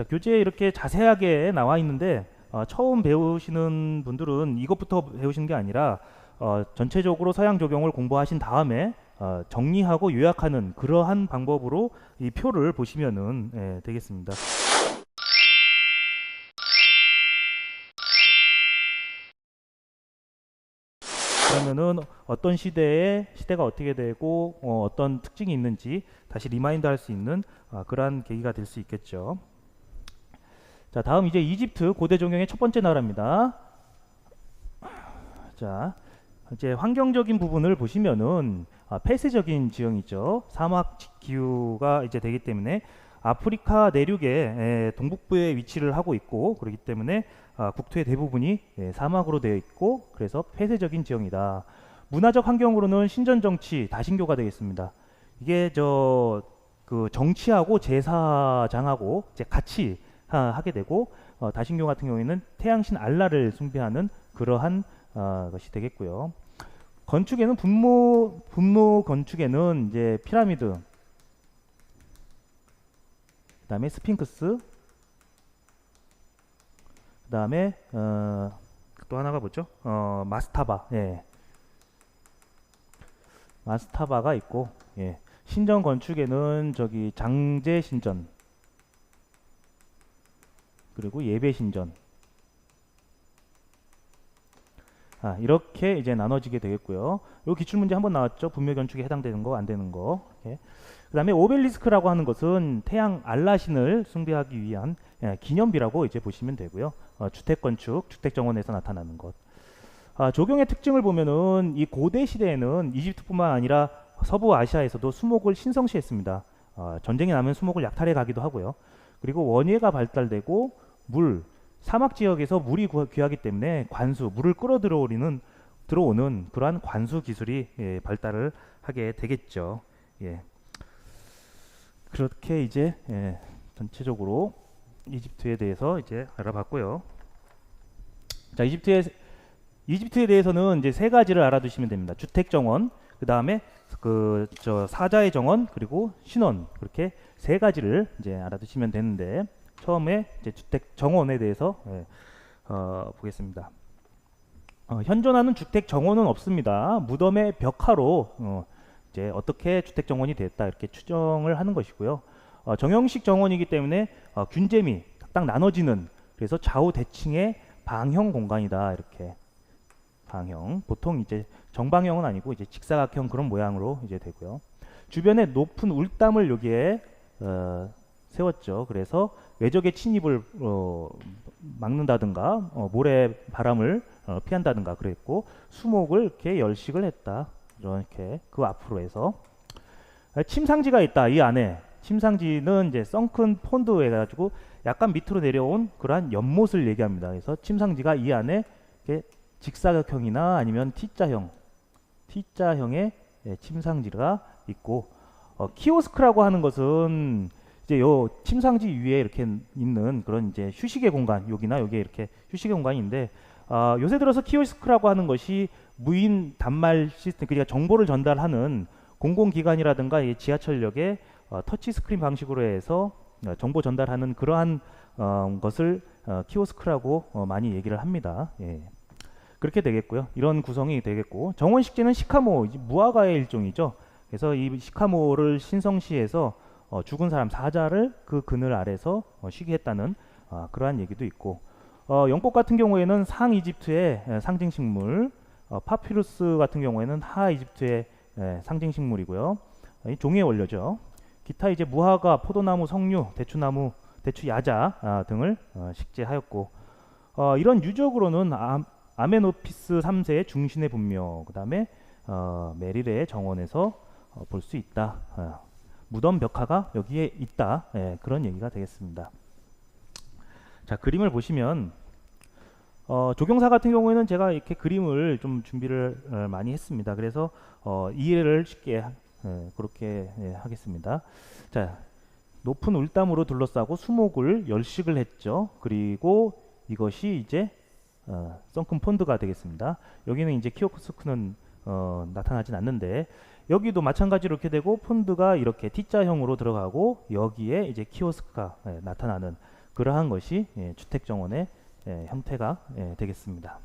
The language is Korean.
자, 교재에 이렇게 자세하게 나와 있는데 어, 처음 배우시는 분들은 이것부터 배우시는 게 아니라 어, 전체적으로 서양 적용을 공부하신 다음에 어, 정리하고 요약하는 그러한 방법으로 이 표를 보시면은 예, 되겠습니다. 그러면은 어떤 시대에 시대가 어떻게 되고 어, 어떤 특징이 있는지 다시 리마인드 할 수 있는 아, 그러한 계기가 될 수 있겠죠. 자, 다음 이제 이집트 고대 종경의 첫 번째 나라입니다. 자, 이제 환경적인 부분을 보시면은 아, 폐쇄적인 지형이죠. 사막 기후가 이제 되기 때문에 아프리카 내륙의 에, 동북부에 위치를 하고 있고 그렇기 때문에 아, 국토의 대부분이 예, 사막으로 되어 있고 그래서 폐쇄적인 지형이다. 문화적 환경으로는 신전 정치 다신교가 되겠습니다. 이게 저 그 정치하고 제사장하고 이제 같이 하, 하게 되고 어, 다신교 같은 경우에는 태양신 알라를 숭배하는 그러한 어, 것이 되겠고요. 건축에는 분모 분모 건축에는 이제 피라미드, 그다음에 스핑크스, 그다음에 어, 또 하나가 뭐죠? 어, 마스타바, 예, 마스타바가 있고, 예, 신전 건축에는 저기 장제 신전, 그리고 예배 신전. 아, 이렇게 이제 나눠지게 되겠고요. 요 기출 문제 한번 나왔죠. 분묘 건축에 해당되는 거, 안 되는 거. 이렇게. 그다음에 오벨리스크라고 하는 것은 태양 알라신을 숭배하기 위한 예, 기념비라고 이제 보시면 되고요. 어, 주택 건축, 주택 정원에서 나타나는 것. 아, 조경의 특징을 보면은 이 고대 시대에는 이집트뿐만 아니라 서부 아시아에서도 수목을 신성시했습니다. 어, 전쟁이 나면 수목을 약탈해 가기도 하고요. 그리고 원예가 발달되고 물, 사막 지역에서 물이 구- 귀하기 때문에 관수, 물을 끌어 들어오는 들어오는 그러한 관수 기술이 예, 발달을 하게 되겠죠. 예. 그렇게 이제 예, 전체적으로 이집트에 대해서 이제 알아봤고요. 자, 이집트에 이집트에 대해서는 이제 세 가지를 알아두시면 됩니다. 주택 정원, 그 다음에 그 저 사자의 정원 그리고 신원 그렇게 세 가지를 이제 알아두시면 되는데 처음에 이제 주택 정원에 대해서 예, 어, 보겠습니다. 어, 현존하는 주택 정원은 없습니다. 무덤의 벽화로 어, 이제 어떻게 주택 정원이 됐다 이렇게 추정을 하는 것이고요. 어, 정형식 정원이기 때문에 어, 균재미 딱 나눠지는 그래서 좌우 대칭의 방형 공간이다 이렇게 방형 보통 이제 정방형은 아니고 이제 직사각형 그런 모양으로 이제 되고요. 주변에 높은 울담을 여기에 어, 세웠죠. 그래서 외적의 침입을 어, 막는다든가 어, 모래 바람을 어, 피한다든가 그랬고 수목을 이렇게 열식을 했다. 이렇게 그 앞으로 해서 아, 침상지가 있다 이 안에 침상지는 이제 썬큰 폰드 해가지고 약간 밑으로 내려온 그러한 연못을 얘기합니다. 그래서 침상지가 이 안에 이렇게 직사각형이나 아니면 T자형, T자형의 예, 침상지가 있고 어, 키오스크라고 하는 것은 이제 요 침상지 위에 이렇게 있는 그런 이제 휴식의 공간 여기나 여기에 이렇게 휴식의 공간인데 아, 요새 들어서 키오스크라고 하는 것이 무인 단말 시스템 그러니까 정보를 전달하는 공공기관이라든가 이 지하철역에 어, 터치 스크린 방식으로 해서 어, 정보 전달하는 그러한 어, 것을 어, 키오스크라고 어, 많이 얘기를 합니다. 예. 그렇게 되겠고요. 이런 구성이 되겠고 정원식지는 시카모 무화과의 일종이죠. 그래서 이 시카모를 신성시해서 어, 죽은 사람 사자를 그 그늘 아래서 어, 쉬게 했다는 아, 그러한 얘기도 있고 어, 영국 같은 경우에는 상 이집트의 에, 상징 식물, 어, 파피루스 같은 경우에는 하 이집트의 에, 상징 식물이고요. 이 종이의 원료죠. 기타 이제 무화과, 포도나무, 석류, 대추나무, 대추 야자 아, 등을 어, 식재하였고 어, 이런 유적으로는 아, 아메노피스 3세의 중신의 분묘, 그 다음에 어, 메릴의 정원에서 어, 볼수 있다. 어, 무덤 벽화가 여기에 있다. 예, 그런 얘기가 되겠습니다. 자 그림을 보시면 어, 조경사 같은 경우에는 제가 이렇게 그림을 좀 준비를 어, 많이 했습니다. 그래서 어, 이해를 쉽게 하- 예, 그렇게 예, 하겠습니다. 자 높은 울담으로 둘러싸고 수목을 열식을 했죠. 그리고 이것이 이제 어, 썬큰 폰드가 되겠습니다. 여기는 이제 키오스크는 어, 나타나진 않는데 여기도 마찬가지로 이렇게 되고 폰드가 이렇게 T자형으로 들어가고 여기에 이제 키오스크가 예, 나타나는 그러한 것이 예, 주택 정원의 예, 형태가 예, 되겠습니다.